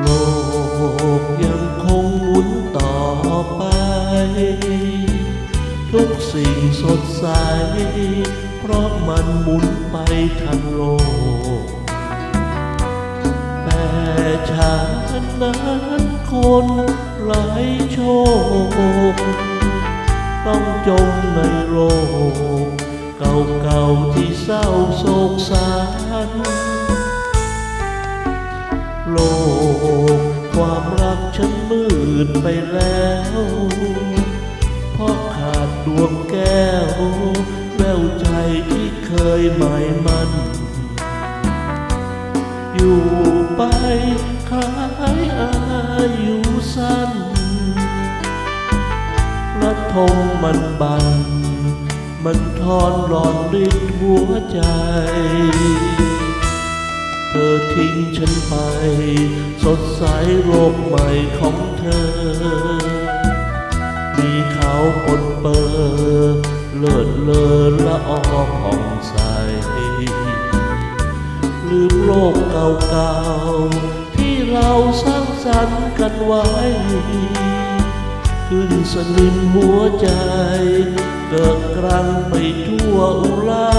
โลกยังคงหมุนต่อไป ทุกสิ่งสดใส เพราะมันหมุนไปทันโลก แต่ฉันนั้นคนไร้โชค ต้องจมในโลก เก่าๆที่เศร้าโศกสารโลก ฉันมืดไปแล้วเพราะขาดดวงแก้ว แววใจที่เคยหมายมัน อยู่ไปคล้ายอายุสั้นระทมมันบันมันทอนร้อนริดหัวใจ ทิ้งฉันไป สดใสโลกใหม่ของเธอ มีเขาปนเปื้อเลิศเลอละออผ่องใส ลืมโลกเก่าๆ ที่เราสร้างสรรค์กันไว้ ขึ้นสนิมหัวใจ เกิดกรังไปทั่วอุรา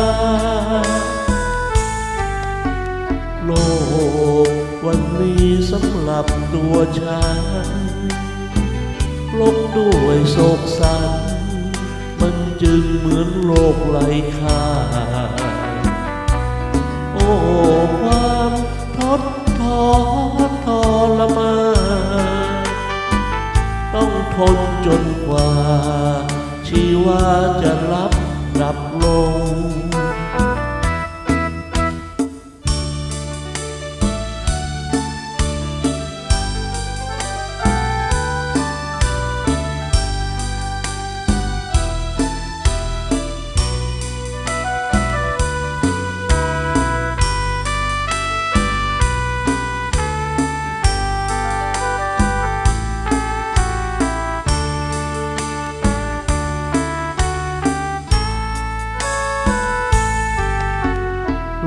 โลก วันนี้สำหรับตัวฉันลบด้วยโศกสัน มันจึงเหมือนโลกไร้ค่าโอ้ความทดท้อทรมานต้องทนจนกว่า ชีวาจะรับดับลง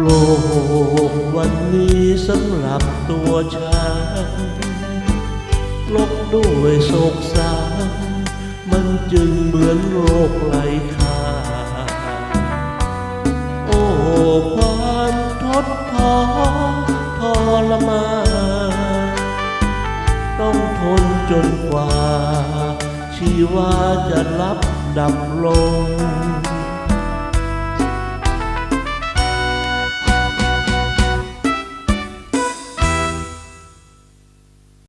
โลกวันนี้สำหรับตัวฉันลบด้วยโศกสารมันจึงเหมือนโลกไร้ค่าโอ้ความทดท้อทรมานต้องทนจนกว่า ชีวาจะรับดับลง